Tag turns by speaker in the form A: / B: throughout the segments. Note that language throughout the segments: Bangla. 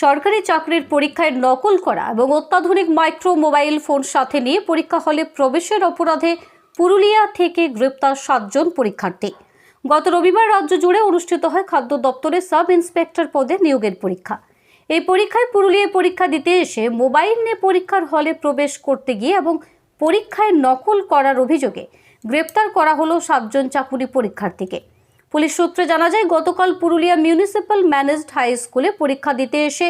A: সরকারি চাকরির পরীক্ষায় নকল করা এবং অত্যাধুনিক মাইক্রো মোবাইল ফোন সাথে নিয়ে পরীক্ষা হলে প্রবেশের অপরাধে পুরুলিয়া থেকে গ্রেপ্তার সাতজন পরীক্ষার্থী। গত রবিবার রাজ্য জুড়ে অনুষ্ঠিত হয় খাদ্য দপ্তরের সাব ইন্সপেক্টর পদে নিয়োগের পরীক্ষা। এই পরীক্ষায় পুরুলিয়ায় পরীক্ষা দিতে এসে মোবাইল নিয়ে পরীক্ষার হলে প্রবেশ করতে গিয়ে এবং পরীক্ষায় নকল করার অভিযোগে গ্রেপ্তার করা হলো সাতজন চাকুরি পরীক্ষার্থীকে। পুলিশ সূত্রে জানা যায়, গতকাল পুরুলিয়া মিউনিসিপ্যাল ম্যানেজড হাই স্কুলে পরীক্ষা দিতে এসে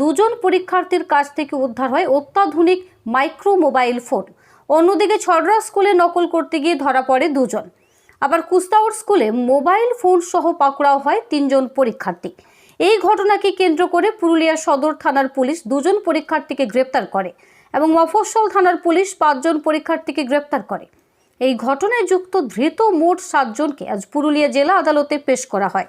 A: দুজন পরীক্ষার্থীর কাছ থেকে উদ্ধার হয় অত্যাধুনিক মাইক্রো মোবাইল ফোন। অন্যদিকে ছড়রা স্কুলে নকল করতে গিয়ে ধরা পড়ে দুজন। আবার কুস্তাউর স্কুলে মোবাইল ফোন সহ পাকড়াও হয় তিনজন পরীক্ষার্থী। এই ঘটনাকে কেন্দ্র করে পুরুলিয়া সদর থানার পুলিশ দুজন পরীক্ষার্থীকে গ্রেপ্তার করে এবং মফস্বল থানার পুলিশ পাঁচজন পরীক্ষার্থীকে গ্রেপ্তার করে। এই ঘটনায় যুক্ত ধৃত মোট সাতজনকে আজ পুরুলিয়া জেলা আদালতে পেশ করা হয়।